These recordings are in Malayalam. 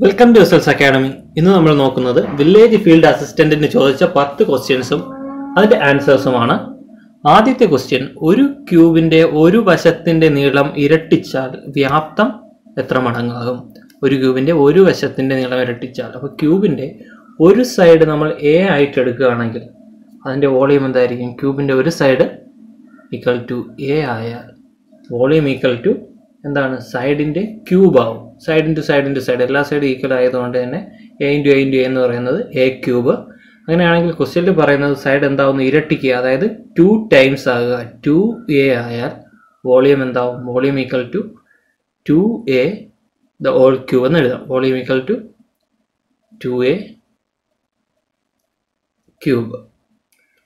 വെൽക്കം ടു എസ് അക്കാഡമി ഇന്ന് നമ്മൾ നോക്കുന്നത് വില്ലേജ് ഫീൽഡ് അസിസ്റ്റന്റിന് ചോദിച്ച പത്ത് ക്വസ്റ്റ്യൻസും അതിന്റെ ആൻസേഴ്സുമാണ് ആദ്യത്തെ ക്വസ്റ്റ്യൻ ഒരു ക്യൂബിന്റെ ഒരു വശത്തിന്റെ നീളം ഇരട്ടിച്ചാൽ വ്യാപ്തം എത്ര മടങ്ങാകും? ഒരു ക്യൂബിന്റെ ഒരു വശത്തിന്റെ നീളം ഇരട്ടിച്ചാൽ. അപ്പോൾ ക്യൂബിന്റെ ഒരു സൈഡ് നമ്മൾ എ ആയിട്ട് എടുക്കുകയാണെങ്കിൽ അതിന്റെ വോളിയം എന്തായിരിക്കും? ക്യൂബിന്റെ ഒരു സൈഡ് ഈക്വൽ ടു എ ആയാൽ വോളിയം ഈക്വൽ ടു എന്താണ്? സൈഡിന്റെ ക്യൂബ് ആവും. Side into side into side എല്ലാ സൈഡും ഈക്വൽ ആയതുകൊണ്ട് തന്നെ A into A into A എന്ന് പറയുന്നത് എ ക്യൂബ് അങ്ങനെയാണെങ്കിൽ ക്വസ്റ്റ്യനിൽ പറയുന്നത് സൈഡ് എന്താവുന്നു? ഇരട്ടിക്കുക. അതായത് ടു ടൈംസ് ആകുക. ടു എ ആയാൽ വോളിയം എന്താവും? Volume equal to two A the whole cube എന്ന് എഴുതാം. Volume equal to two A cube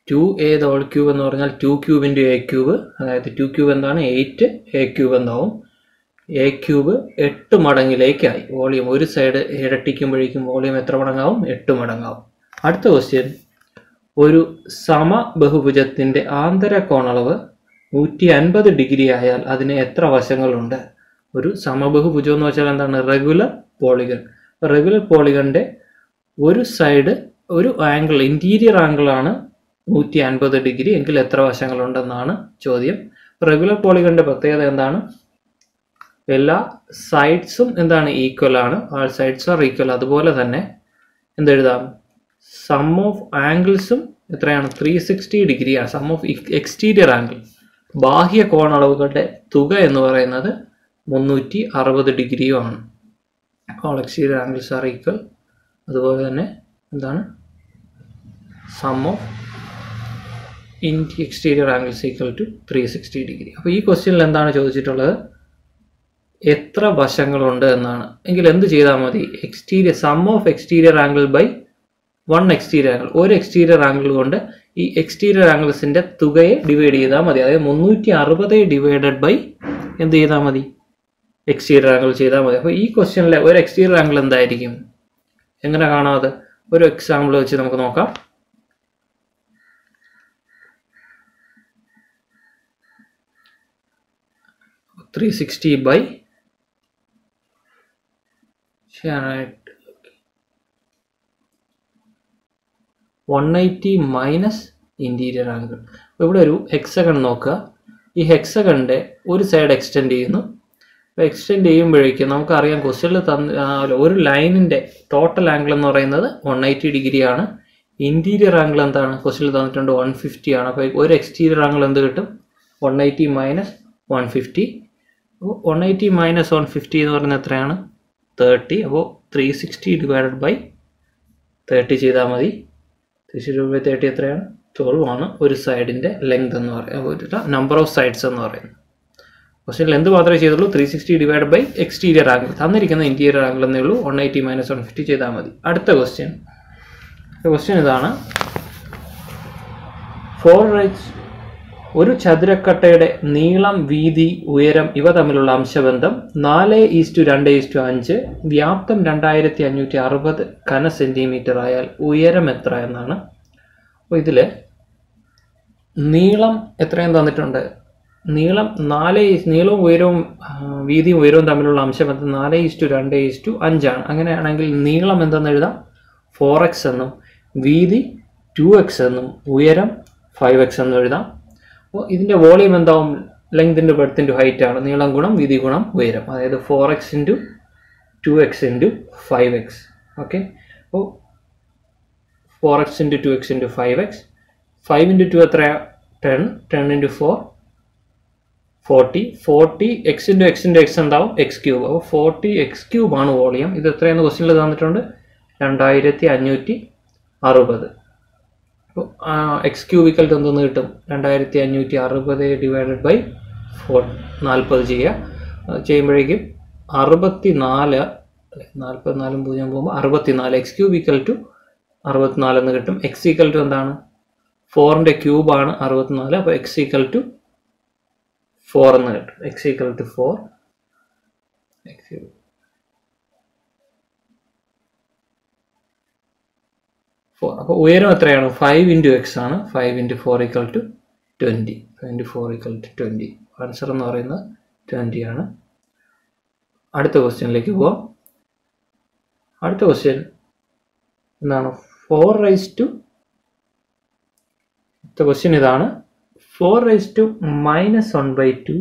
two A the whole cube എന്ന് പറഞ്ഞാൽ two cube into A cube അതായത് ടു ക്യൂബ് എന്താണ്? എയ്റ്റ് എ ക്യൂബ് എന്താവും? എ ക്യൂബ് എട്ട് മടങ്ങിലേക്കായി. വോളിയം ഒരു സൈഡ് ഇരട്ടിക്കുമ്പോഴേക്കും വോളിയം എത്ര മടങ്ങാവും? എട്ട് മടങ്ങാവും. അടുത്ത ക്വസ്റ്റ്യൻ ഒരു സമബഹുഭുജത്തിന്റെ ആന്തര കോണളവ് നൂറ്റി അൻപത് ഡിഗ്രി ആയാൽ അതിന് എത്ര വശങ്ങളുണ്ട്? ഒരു സമബഹുഭുജം എന്ന് വെച്ചാൽ എന്താണ്? റെഗുലർ പോളിഗൺ റെഗുലർ പോളിഗണിന്റെ ഒരു സൈഡ് ഒരു ആംഗിൾ ഇന്റീരിയർ ആംഗിളാണ് നൂറ്റി അൻപത് ഡിഗ്രി. എങ്കിൽ എത്ര വശങ്ങളുണ്ടെന്നാണ് ചോദ്യം. റെഗുലർ പോളിഗണിന്റെ പ്രത്യേകത എന്താണ്? എല്ലാ സൈഡ്സും എന്താണ് ഈക്വൽ ആണ്. ആൾ സൈഡ്സ് ആർ ഈക്വൽ അതുപോലെ തന്നെ എന്തെഴുതാം സം ഓഫ് ആംഗിൾസും എത്രയാണ്? ത്രീ സിക്സ്റ്റി ഡിഗ്രിയാണ് സം ഓഫ് എക്സ്റ്റീരിയർ ആംഗിൾ ബാഹ്യ കോണളവുകളുടെ തുക എന്ന് പറയുന്നത് മുന്നൂറ്റി അറുപത് ഡിഗ്രിയുമാണ് all exterior angles are equal അതുപോലെ തന്നെ എന്താണ്? Sum of in exterior angles equal to three sixty degree അപ്പോൾ ഈ ക്വസ്റ്റ്യനിൽ എന്താണ് ചോദിച്ചിട്ടുള്ളത്? എത്ര വശങ്ങളുണ്ട് എന്നാണ്. എങ്കിൽ എന്ത് ചെയ്താൽ മതി? Exterior sum of exterior angle by one exterior angle ഒരു എക്സ്റ്റീരിയർ ആംഗിൾ കൊണ്ട് ഈ എക്സ്റ്റീരിയർ ആംഗിൾസിന്റെ തുകയെ ഡിവൈഡ് ചെയ്താൽ മതി. അതായത് മുന്നൂറ്റി അറുപത് ഡിവൈഡഡ് ബൈ എന്ത് ചെയ്താൽ മതി? എക്സ്റ്റീരിയർ ആംഗിൾ ചെയ്താൽ മതി. അപ്പോൾ ഈ ക്വസ്റ്റ്യനിലെ ഒരു എക്സ്റ്റീരിയർ ആംഗിൾ എന്തായിരിക്കും? എങ്ങനെ കാണാതെ ഒരു എക്സാമ്പിൾ വെച്ച് നമുക്ക് നോക്കാം. Three sixty by one eighty minus interior angle ഇവിടെ ഒരു ഹെക്സഗൺ നോക്കുക. ഈ ഹെക്സഗണിന്റെ ഒരു സൈഡ് എക്സ്റ്റെൻഡ് ചെയ്യുന്നു. എക്സ്റ്റെൻഡ് ചെയ്യുമ്പോഴേക്കും നമുക്കറിയാം ക്വസ്റ്റ്യനിൽ തന്ന ഒരു ലൈനിന്റെ ടോട്ടൽ ആംഗിൾ എന്ന് പറയുന്നത് വൺ എയ്റ്റി ഡിഗ്രിയാണ് ഇന്റീരിയർ ആംഗിൾ എന്താണ്? ക്വസ്റ്റ്യനിൽ തന്നിട്ടുണ്ട് വൺ ഫിഫ്റ്റി ആണ്. അപ്പോൾ ഒരു എക്സ്റ്റീരിയർ ആംഗിൾ എന്ത് കിട്ടും? One eighty minus one fifty അപ്പോൾ one eighty minus one fifty എന്ന് പറയുന്നത് എത്രയാണ്? തേർട്ടി അപ്പോൾ three sixty divided by thirty ചെയ്താൽ മതി. ത്രീ സിക്സ്റ്റി ബൈ തേർട്ടി എത്രയാണ്? ട്വൽവ് ആണ്. ഒരു സൈഡിന്റെ ലെങ്ത് എന്ന് പറയുന്നത്. നമ്പർ ഓഫ് സൈഡ്സ് എന്ന് പറയുന്നത്. പക്ഷേ ലെന്ത് മാത്രമേ ചെയ്തുള്ളൂ? Three sixty divide by exterior angle തന്നിരിക്കുന്ന ഇന്റീരിയർ ആംഗിൾ എന്നേ ഉള്ളൂ. One eighty minus one fifty ചെയ്താൽ മതി. അടുത്ത ക്വസ്റ്റ്യൻ ക്വസ്റ്റ്യൻ ഇതാണ്. ഫോർ റൈറ്റ്സ് ഒരു ചതുരക്കട്ടയുടെ നീളം വീതി ഉയരം ഇവ തമ്മിലുള്ള അംശബന്ധം നാല് ഈസ്റ്റു രണ്ട് ഈസ്റ്റു അഞ്ച് വ്യാപ്തം രണ്ടായിരത്തി അഞ്ഞൂറ്റി അറുപത് കന സെന്റിമീറ്റർ ആയാൽ ഉയരം എത്ര എന്നാണ്. അപ്പോൾ ഇതിൽ നീളം എത്രയും തന്നിട്ടുണ്ട്. നീളം നാല് നീളവും ഉയരവും വീതിയും ഉയരവും തമ്മിലുള്ള അംശബന്ധം നാല് ഈസ്റ്റു രണ്ട് ഈസ്റ്റു അഞ്ചാണ്. അങ്ങനെയാണെങ്കിൽ നീളം എന്തെന്ന് എഴുതാം? ഫോർ എക്സ് എന്നും വീതി ടു എക്സ് എന്നും ഉയരം ഫൈവ് എക്സ് എന്നും എഴുതാം. അപ്പോൾ ഇതിന്റെ വോളിയം എന്താവും? Length into breadth into height ആണ് നീളം ഗുണം വീതി ഗുണം ഉയരം. അതായത് four X into two X into five X okay അപ്പോൾ four X into two X into five X five into two എത്രയാ? Ten ten into four forty forty X into X into X എന്താവും? എക്സ് ക്യൂബ് അപ്പോൾ ഫോർട്ടി എക്സ് ക്യൂബ് ആണ് വോളിയം. ഇത് എത്രയെന്ന് ക്വസ്റ്റ്യനിൽ തന്നിട്ടുണ്ട്? രണ്ടായിരത്തി അഞ്ഞൂറ്റി അറുപത്. അപ്പോൾ എക്സ് ക്യൂബിക്കൽ എന്തെന്ന് കിട്ടും? രണ്ടായിരത്തി അഞ്ഞൂറ്റി അറുപത് ഡിവൈഡഡ് ബൈ ഫോർ നാൽപ്പത് ചെയ്യുക ചെയ്യുമ്പോഴേക്കും അറുപത്തി നാല് നാൽപ്പത്തി നാലും പൂജ്യം പോകുമ്പോൾ അറുപത്തി നാല് എക്സ് ക്യൂബിക്കൽ ടു അറുപത്തിനാല് എന്ന് കിട്ടും. എക്സ് ഈക്വൽ ടു എന്താണ്? ഫോറിന്റെ ക്യൂബാണ് അറുപത്തിനാല്. അപ്പോൾ എക്സ് ഈക്വൽ ടു ഫോർ എന്ന് കിട്ടും. X equal to four X four അപ്പോൾ ഉയരം എത്രയാണ്? ഫൈവ് ഇന്റു എക്സ് ആണ്. Five into four equal to twenty five into four equal to twenty answer എന്ന് പറയുന്നത് ട്വന്റി ആണ്. അടുത്ത ക്വസ്റ്റ്യനിലേക്ക് പോവാം. അടുത്ത ക്വസ്റ്റ്യൻ എന്താണ്? ഫോർ റൈസ് ടു അടുത്ത ക്വസ്റ്റ്യൻ ഇതാണ്. Four raise to minus one by two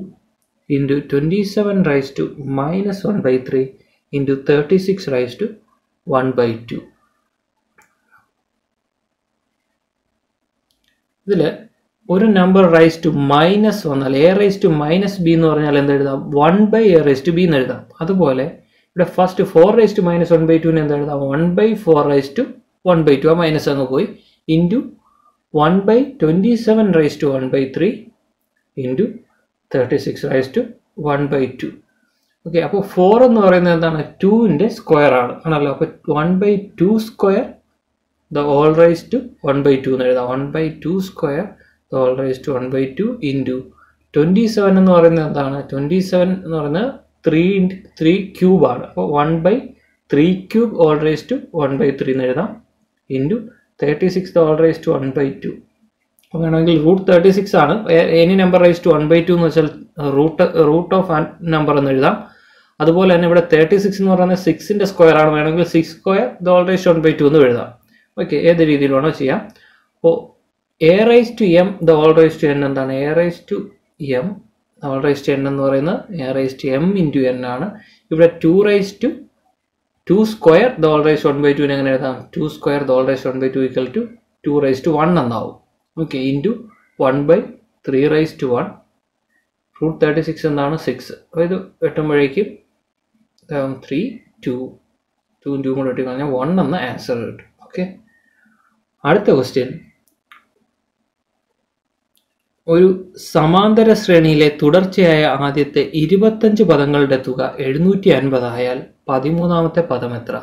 into twenty seven raise to minus one by three into thirty six raise to one by two ഇതിൽ ഒരു നമ്പർ റൈസ് ടു മൈനസ് വന്നാൽ A raise to minus B എന്ന് പറഞ്ഞാൽ എന്തെഴുതാം one by A raise to B എന്ന് എഴുതാം. അതുപോലെ ഇവിടെ first four raise to minus one by ടുവിന് എന്താ എഴുതാം? One by four raise to one by two ആ മൈനസ് അങ്ങ് പോയി. Into one by twenty seven raise to one by three into thirty six raise to one by two okay അപ്പോൾ ഫോർ എന്ന് പറയുന്നത് എന്താണ്? ടുവിന്റെ സ്ക്വയർ ആണ്. ആണല്ലോ? അപ്പോൾ one by two square the whole raise to one by two എന്ന് എഴുതാം. One by two square the whole raise to one by two into twenty seven എന്ന് പറയുന്നത് എന്താണ്? ട്വന്റി സെവൻ എന്ന് പറയുന്നത് ത്രീ ത്രീ ക്യൂബ് ആണ്. അപ്പോൾ one by three cube whole raise to one by three എന്ന് എഴുതാം. Into thirty six whole raise to one by two വേണമെങ്കിൽ റൂട്ട് തേർട്ടി സിക്സ് ആണ് any number raise to one by two എന്ന് വെച്ചാൽ റൂട്ട് റൂട്ട് ഓഫ് നമ്പർ എന്ന് എഴുതാം. അതുപോലെ തന്നെ ഇവിടെ തേർട്ടി സിക്സ് എന്ന് പറയുന്നത് സിക്സിന്റെ സ്ക്വയർ ആണ്. വേണമെങ്കിൽ six square the whole raise one by two എന്ന് എഴുതാം. ഓക്കെ ഏത് രീതിയിൽ വേണോ ചെയ്യാം അപ്പോൾ A raise to M the whole raise to N എന്താണ് A raise to M whole raise to N എന്ന് പറയുന്നത് A raise to M into N ആണ് ഇവിടെ two raise to two square the whole raise one by ടുവിന് എങ്ങനെ എഴുതാം two square the whole raise one by two equal to two raise to one എന്നാവും okay into one by three raise to one root thirty six എന്നാണ് സിക്സ് അപ്പോൾ ഇത് വെട്ടുമ്പോഴേക്കും ത്രീ ടു ടു ടു കൂടെ വെട്ടി കഴിഞ്ഞാൽ വൺ എന്ന ആൻസർ കിട്ടും ഓക്കെ അടുത്ത ക്വസ്റ്റ്യൻ ഒരു സമാന്തര ശ്രേണിയിലെ തുടർച്ചയായ ആദ്യത്തെ ഇരുപത്തഞ്ച് പദങ്ങളുടെ തുക എഴുന്നൂറ്റി അൻപതായാൽ പതിമൂന്നാമത്തെ പദം എത്ര?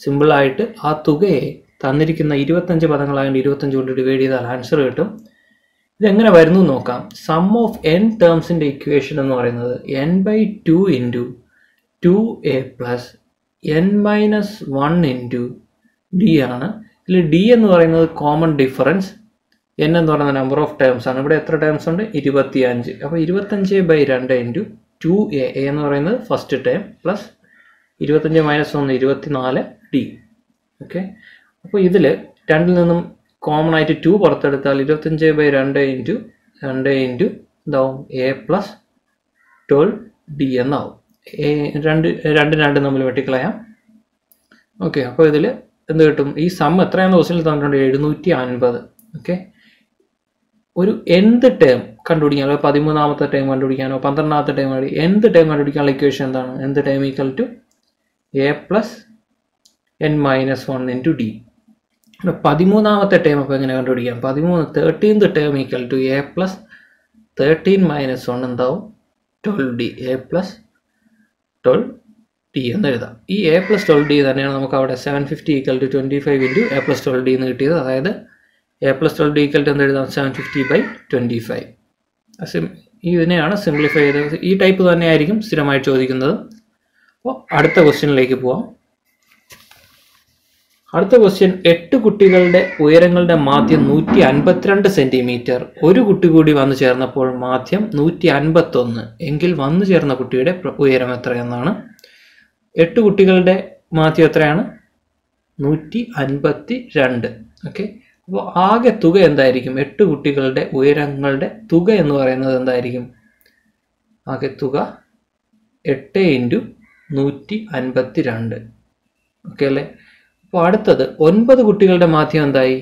സിമ്പിളായിട്ട് ആ തുകയെ തന്നിരിക്കുന്ന ഇരുപത്തഞ്ച് പദങ്ങളായതുകൊണ്ട് ഇരുപത്തഞ്ച് കൊണ്ട് ഡിവൈഡ് ചെയ്താൽ ആൻസർ കിട്ടും. ഇതെങ്ങനെ വരുന്നു നോക്കാം. സം ഓഫ് എൻ ടേംസിന്റെ ഇക്വേഷൻ എന്ന് പറയുന്നത് N by two into two A plus N minus one into D ആണ്. ഇതിൽ ഡി എന്ന് പറയുന്നത് കോമൺ ഡിഫറൻസ് എൻ എന്ന് പറയുന്ന നമ്പർ ഓഫ് ടേംസ് ആണ്. ഇവിടെ എത്ര ടേംസ് ഉണ്ട്? ഇരുപത്തി അഞ്ച് അപ്പോൾ ഇരുപത്തഞ്ച് ബൈ രണ്ട് ഇന്റു ടു എ എന്ന് പറയുന്നത് ഫസ്റ്റ് ടേം പ്ലസ് ഇരുപത്തഞ്ച് മൈനസ് ഒന്ന് ഇരുപത്തിനാല് ഡി ഓക്കെ അപ്പോൾ ഇതിൽ രണ്ടിൽ നിന്നും കോമൺ ആയിട്ട് ടു പുറത്തെടുത്താൽ ഇരുപത്തഞ്ച് ബൈ രണ്ട് ഇന്റു രണ്ട് ഇന്റു എന്താവും എ പ്ലസ് ട്വൽവ് ഡി എന്നാവും. എ രണ്ട് രണ്ട് രണ്ട് നമ്മൾ വെട്ടിക്കളയാം. ഓക്കെ അപ്പോൾ ഇതിൽ എന്ത് കിട്ടും? ഈ സം എത്രയാണെന്ന് ക്വസ്റ്റിൽ തന്നിട്ടുണ്ട്. എഴുന്നൂറ്റി അൻപത് ഓക്കെ ഒരു എന്ത് ടേം കണ്ടുപിടിക്കാനോ പതിമൂന്നാമത്തെ ടേം കണ്ടുപിടിക്കാനോ പന്ത്രണ്ടാമത്തെ ടേം കണ്ടു എന്ത് ടേം കണ്ടുപിടിക്കാനുള്ള ഇക്വേഷൻ എന്താണ്? എന്ത് term equal to A plus N minus one into D പതിമൂന്നാമത്തെ ടേം അപ്പോൾ എങ്ങനെ കണ്ടുപിടിക്കാം? പതിമൂന്ന് thirteenth term equal to A plus thirteen minus one എന്താവും? Twelve D A plus twelve D എന്ന് എഴുതാം. ഈ എ പ്ലസ് ട്വൽവ് ഡി തന്നെയാണ് നമുക്ക് അവിടെ seven fifty equal to twenty five into A plus twelve D എന്ന് കിട്ടിയത്. അതായത് A plus twelve D equal to എന്ന് എഴുതാം? Seven fifty by twenty five SIM ഇതിനെയാണ് സിംപ്ലിഫൈ ചെയ്തത് ഈ ടൈപ്പ് തന്നെയായിരിക്കും സ്ഥിരമായി ചോദിക്കുന്നത്. അപ്പോൾ അടുത്ത ക്വസ്റ്റ്യനിലേക്ക് പോവാം. അടുത്ത ക്വസ്റ്റ്യൻ എട്ട് കുട്ടികളുടെ ഉയരങ്ങളുടെ മാധ്യം നൂറ്റി അൻപത്തിരണ്ട് സെന്റിമീറ്റർ ഒരു കുട്ടി കൂടി വന്നു ചേർന്നപ്പോൾ മാധ്യം നൂറ്റി അൻപത്തൊന്ന് എങ്കിൽ വന്നു ചേർന്ന കുട്ടിയുടെ ഉയരം എത്രയെന്നാണ്? എട്ട് കുട്ടികളുടെ മാധ്യം എത്രയാണ്? നൂറ്റി അൻപത്തി രണ്ട് ഓക്കെ അപ്പോൾ ആകെ തുക എന്തായിരിക്കും? എട്ട് കുട്ടികളുടെ ഉയരങ്ങളുടെ തുക എന്ന് പറയുന്നത് എന്തായിരിക്കും? ആകെ തുക എട്ട് ഇന്റു നൂറ്റി അൻപത്തി രണ്ട് ഓക്കെ അല്ലേ? അപ്പോൾ അടുത്തത് ഒൻപത് കുട്ടികളുടെ മാധ്യം എന്തായി?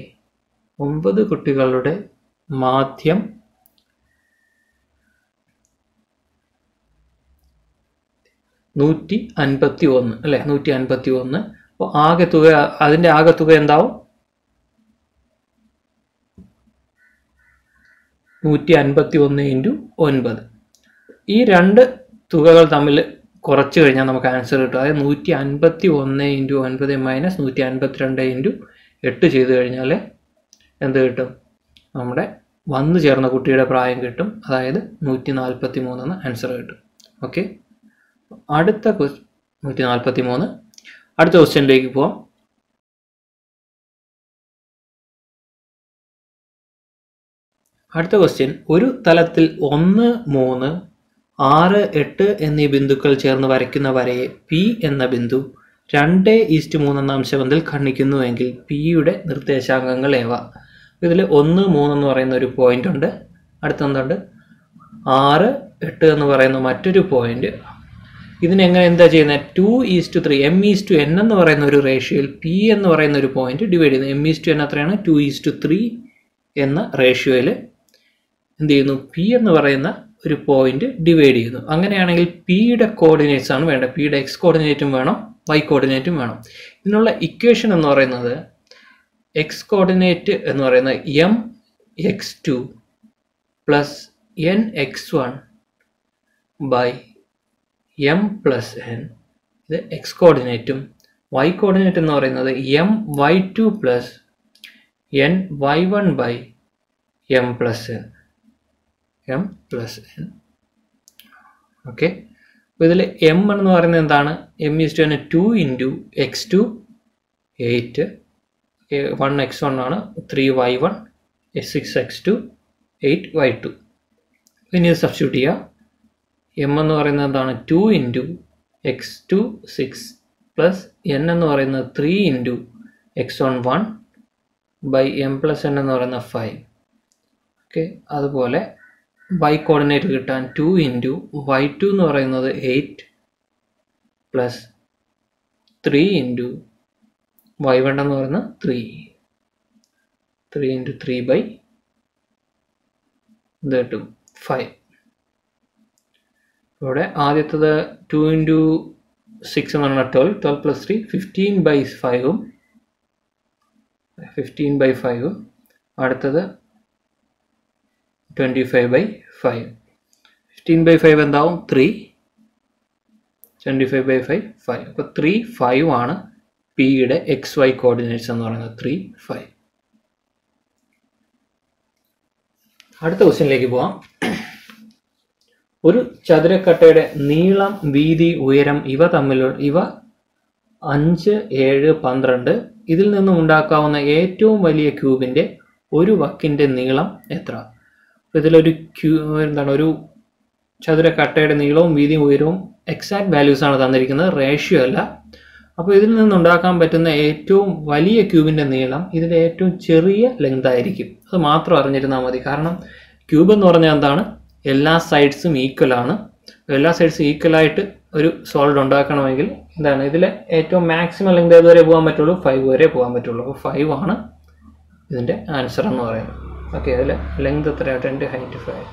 ഒമ്പത് കുട്ടികളുടെ മാധ്യം നൂറ്റി അൻപത്തി ഒന്ന് അല്ലെ? നൂറ്റി അൻപത്തി ഒന്ന് അപ്പോൾ ആകെ തുക അതിന്റെ ആകെ തുക എന്താവും? നൂറ്റി അൻപത്തി ഒന്ന് ഇന്റു ഒൻപത്. ഈ രണ്ട് തുകകൾ തമ്മിൽ കുറച്ച് കഴിഞ്ഞാൽ നമുക്ക് ആൻസർ കിട്ടും. അതായത് നൂറ്റി അൻപത്തി ഒന്ന് ഇന്റു ഒൻപത് മൈനസ് നൂറ്റി അൻപത്തി രണ്ട് ഇന്റു എട്ട് ചെയ്ത് കഴിഞ്ഞാൽ എന്ത് കിട്ടും? നമ്മുടെ വന്നു ചേർന്ന കുട്ടിയുടെ പ്രായം കിട്ടും. അതായത് നൂറ്റി നാൽപ്പത്തി മൂന്നെന്ന് ആൻസർ കിട്ടും. ഓക്കെ? അടുത്ത നൂറ്റി നാൽപ്പത്തി മൂന്ന് അടുത്ത ക്വസ്റ്റ്യനിലേക്ക് പോവാം. അടുത്ത ക്വസ്റ്റ്യൻ ഒരു തലത്തിൽ ഒന്ന് മൂന്ന് ആറ് എട്ട് എന്നീ ബിന്ദുക്കൾ ചേർന്ന് വരയ്ക്കുന്ന വരയെ പി എന്ന ബിന്ദു രണ്ട് ഈസ്റ്റ് മൂന്നെന്ന അംശബന്ധത്തിൽ കണ്ണിക്കുന്നുവെങ്കിൽ പിയുടെ നിർദ്ദേശാംഗങ്ങൾ ഏവ? ഇതിൽ ഒന്ന് മൂന്നെന്ന് പറയുന്ന ഒരു പോയിന്റ് ഉണ്ട്. അടുത്തെന്തുണ്ട്? ആറ് എട്ട് എന്ന് പറയുന്ന മറ്റൊരു പോയിന്റ് ഇതിനെങ്ങനെ എന്താ ചെയ്യുന്നത് two is to three M is to N എന്ന് പറയുന്ന ഒരു റേഷ്യോയിൽ പി എന്ന് പറയുന്ന ഒരു പോയിന്റ് ഡിവൈഡ് ചെയ്യുന്നു. എം ഈസ് ടു എൻ അത്രയാണ് ടു ഈസ് ടു ത്രീ എന്ന റേഷ്യോയിൽ എന്ത് ചെയ്യുന്നു? പി എന്ന് പറയുന്ന ഒരു പോയിന്റ് ഡിവൈഡ് ചെയ്യുന്നു. അങ്ങനെയാണെങ്കിൽ പിയുടെ കോർഡിനേറ്റ്സ് ആണ് വേണ്ടത്. പിയുടെ എക്സ് കോർഡിനേറ്റും വേണം വൈ കോർഡിനേറ്റും വേണം. ഇതിനുള്ള ഇക്വേഷൻ എന്ന് പറയുന്നത് എക്സ് കോർഡിനേറ്റ് എന്ന് പറയുന്നത് M X two plus N X one by M plus N ഇത് എക്സ് കോർഡിനേറ്റും വൈ കോർഡിനേറ്റ് എന്ന് പറയുന്നത് M Y two plus N Y one by M plus N M plus N okay ഇതിൽ എം എന്ന് പറയുന്നത് എന്താണ്? എം ഈസ് ടു തന്നെ two into X two eight one X one ആണ്. Three Y one six X two eight Y two ഇനി സബ്സ്റ്റിറ്റ്യൂട്ട് ചെയ്യുക എം എന്ന് പറയുന്നത് എന്താണ്? Two into x two six plus n എന്ന് പറയുന്നത് three into x one one by m plus n എന്ന് പറയുന്ന ഫൈവ് ഓക്കെ അതുപോലെ വൈ കോർഡിനേറ്റ് കിട്ടാൻ ടു ഇന്റു വൈ ടു എന്ന് പറയുന്നത് eight plus three into y one എന്ന് പറയുന്നത് three three into three by ഇത് കിട്ടും ഫൈവ് ഇവിടെ ആദ്യത്തത് ടു ഇന്റു സിക്സ് എന്ന് പറഞ്ഞാൽ twelve twelve plus three fifteen by ഫൈവും ഫിഫ്റ്റീൻ ബൈ ഫൈവും അടുത്തത് twenty five by five fifteen by five എന്താവും? Three twenty five by five five അപ്പോൾ ത്രീ ഫൈവ് ആണ് പിയുടെ എക്സ് വൈ കോർഡിനേറ്റ്സ് എന്ന് പറയുന്നത്. ത്രീ ഫൈവ് അടുത്ത ക്വസ്റ്റ്യനിലേക്ക് പോവാം. ഒരു ചതുരക്കട്ടയുടെ നീളം വീതി ഉയരം ഇവ തമ്മിൽ ഇവ അഞ്ച് ഏഴ് പന്ത്രണ്ട് ഇതിൽ നിന്നും ഉണ്ടാക്കാവുന്ന ഏറ്റവും വലിയ ക്യൂബിന്റെ ഒരു വക്കിന്റെ നീളം എത്ര? ഇതിലൊരു ക്യൂ എന്താണ് ഒരു ചതുരക്കട്ടയുടെ നീളവും വീതിയും ഉയരവും എക്സാക്ട് വാല്യൂസ് ആണ് തന്നിരിക്കുന്നത് റേഷ്യോ അല്ല. അപ്പോൾ ഇതിൽ നിന്നുണ്ടാക്കാൻ പറ്റുന്ന ഏറ്റവും വലിയ ക്യൂബിന്റെ നീളം ഇതിന്റെ ഏറ്റവും ചെറിയ ലെങ്ത് ആയിരിക്കും. അത് മാത്രം അറിഞ്ഞിരുന്നാൽ മതി. കാരണം ക്യൂബ് എന്ന് പറഞ്ഞാൽ എന്താണ്? എല്ലാ സൈഡ്സും ഈക്വൽ ആണ്. എല്ലാ സൈഡ്സും ഈക്വൽ ആയിട്ട് ഒരു സോൾഡ് ഉണ്ടാക്കണമെങ്കിൽ എന്താണ്? ഇതിൽ ഏറ്റവും മാക്സിമം ലെങ്ത് ഏതുവരെ പോകാൻ പറ്റുള്ളൂ? ഫൈവ് വരെ പോകാൻ പറ്റുള്ളൂ. അപ്പോൾ ഫൈവ് ആണ് ഇതിന്റെ ആൻസർ എന്ന് പറയുന്നത്. ഓക്കെ അതിൽ ലെങ്ത് എത്രയാണ് ടെന്റ് ഹൈറ്റ് ഫൈവ്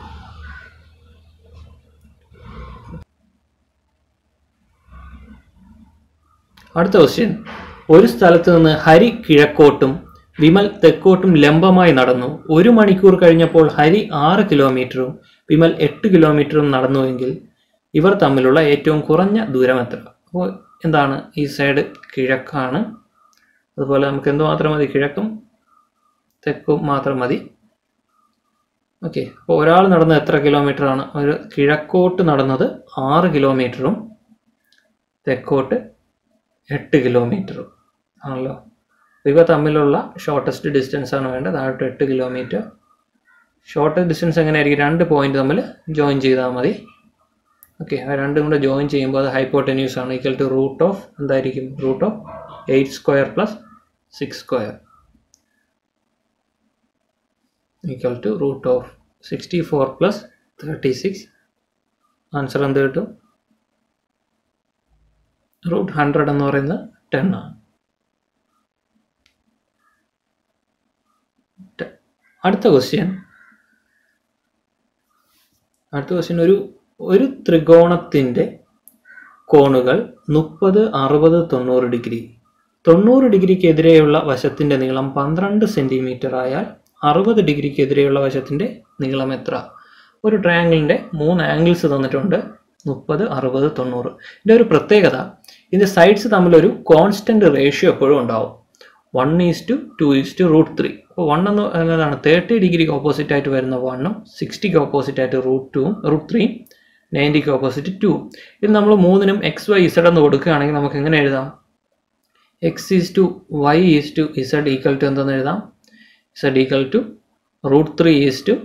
അടുത്ത ക്വസ്റ്റ്യൻ ഒരു സ്ഥലത്ത് നിന്ന് ഹരി കിഴക്കോട്ടും വിമൽ തെക്കോട്ടും ലംബമായി നടന്നു. ഒരു മണിക്കൂർ കഴിഞ്ഞപ്പോൾ ഹരി ആറ് കിലോമീറ്ററും വിമൽ എട്ട് കിലോമീറ്ററും നടന്നുവെങ്കിൽ ഇവർ തമ്മിലുള്ള ഏറ്റവും കുറഞ്ഞ ദൂരം എത്ര? അപ്പോൾ എന്താണ് ഈ സൈഡ് കിഴക്കാണ്. അതുപോലെ നമുക്ക് എന്ത് മാത്രം മതി? കിഴക്കും തെക്കും മാത്രം മതി. ഓക്കെ അപ്പോൾ ഒരാൾ നടന്നത് എത്ര കിലോമീറ്റർ ആണ് ഒരു കിഴക്കോട്ട് നടന്നത് ആറ് കിലോമീറ്ററും തെക്കോട്ട് എട്ട് കിലോമീറ്ററും. ആണല്ലോ? ഇവ തമ്മിലുള്ള ഷോർട്ടസ്റ്റ് ഡിസ്റ്റൻസ് ആണ് വേണ്ടത്. താഴോട്ട് എട്ട് കിലോമീറ്റർ ഷോർട്ടസ്റ്റ് ഡിസ്റ്റൻസ് എങ്ങനെയായിരിക്കും? രണ്ട് പോയിന്റ് തമ്മിൽ ജോയിൻ ചെയ്താൽ മതി. ഓക്കെ ആ രണ്ടും കൂടെ ജോയിൻ ചെയ്യുമ്പോൾ അത് ഹൈപ്പോട്ടന്യൂസ് ആണ്. ഈക്വൽ ടു റൂട്ട് ഓഫ് എന്തായിരിക്കും? Root of eight square plus six square equal to root of sixty four plus thirty six answer എന്ത് കിട്ടും? റൂട്ട് ഹൺഡ്രഡ് എന്ന് പറയുന്നത് ടെൻ ആണ്. അടുത്ത ക്വസ്റ്റ്യൻ അടുത്ത ക്വസ്റ്റ്യൻ ഒരു ഒരു ത്രികോണത്തിന്റെ കോണുകൾ മുപ്പത് അറുപത് തൊണ്ണൂറ് ഡിഗ്രി. തൊണ്ണൂറ് ഡിഗ്രിക്കെതിരെയുള്ള വശത്തിന്റെ നീളം പന്ത്രണ്ട് സെന്റിമീറ്റർ ആയാൽ അറുപത് ഡിഗ്രിക്കെതിരെയുള്ള വശത്തിന്റെ നീളം എത്ര? ഒരു ട്രയാങ്കിളിന്റെ മൂന്ന് ആംഗിൾസ് തന്നിട്ടുണ്ട്. മുപ്പത് അറുപത് തൊണ്ണൂറ്. ഇതിന്റെ ഒരു പ്രത്യേകത ഇതിന്റെ സൈഡ്സ് തമ്മിലൊരു കോൺസ്റ്റന്റ് റേഷ്യോ എപ്പോഴും ഉണ്ടാവും. One is to two is to root three അപ്പോൾ വൺ എന്ന് എന്നതാണ് തേർട്ടി ഡിഗ്രിക്ക് ഓപ്പോസിറ്റ് ആയിട്ട് വരുന്ന വണ്ണും സിക്സ്റ്റിക്ക് ഓപ്പോസിറ്റ് ആയിട്ട് റൂട്ട് ടൂ റൂട്ട് ത്രീയും നയന്റിക്ക് ഓപ്പോസിറ്റ് ടു ഇത് നമ്മൾ മൂന്നിനും എക്സ് വൈ ഇസഡ് എന്ന് കൊടുക്കുകയാണെങ്കിൽ നമുക്ക് എങ്ങനെ എഴുതാം? X is to y is to z equal to എന്തെന്ന് എഴുതാം? Z equal to root three is to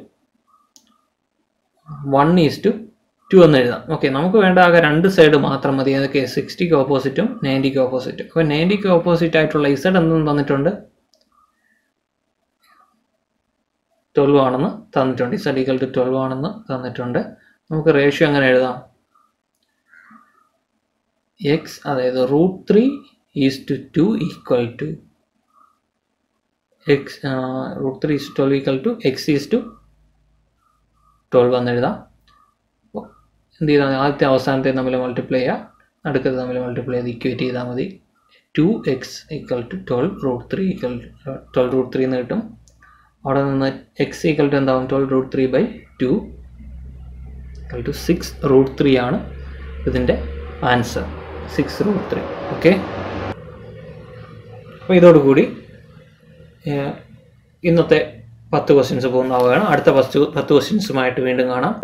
one is to two എന്ന് എഴുതാം. ഓക്കെ നമുക്ക് വേണ്ട ആകെ രണ്ട് സൈഡ് മാത്രം മതി. അതൊക്കെ സിക്സ്റ്റിക്ക് ഓപ്പോസിറ്റും നയന്റിക്ക് ഓപ്പോസിറ്റും അപ്പോൾ നയന്റിക്ക് ഓപ്പോസിറ്റ് ആയിട്ടുള്ള ഇസഡ് എന്തെന്ന് തന്നിട്ടുണ്ട്? ട്വൽവ് ആണെന്ന് തന്നിട്ടുണ്ട്. ഇസഡ് ഈക്വൽ ടു ട്വൽവ് ആണെന്ന് തന്നിട്ടുണ്ട്. നമുക്ക് റേഷ്യോ എങ്ങനെ എഴുതാം? എക്സ് അതായത് root three is to two equal to x root three is twelve equal to x is to twelve എന്ന് എഴുതാം. എന്ത് ചെയ്താൽ മതി? ആദ്യത്തെ അവസാനത്തെ തമ്മിൽ മൾട്ടിപ്ലൈ ചെയ്യുക. അടുത്തത് തമ്മിൽ മൾട്ടിപ്ലൈ ചെയ്ത് ഇക്വേറ്റ് ചെയ്താൽ മതി two x equal to twelve root three equal twelve root three എന്ന് കിട്ടും. അവിടെ നിന്ന് എക്സ് ഈക്വൽ ടു എന്താവും? Twelve root three by two equal to six root three ആണ് ഇതിന്റെ answer six root three okay അപ്പോൾ ഇതോടുകൂടി ഇന്നത്തെ പത്ത് ക്വസ്റ്റ്യൻസ് പോകുന്നതാവുകയാണ്. അടുത്ത പത്ത് പത്ത് ക്വസ്റ്റ്യൻസുമായിട്ട് വീണ്ടും കാണാം.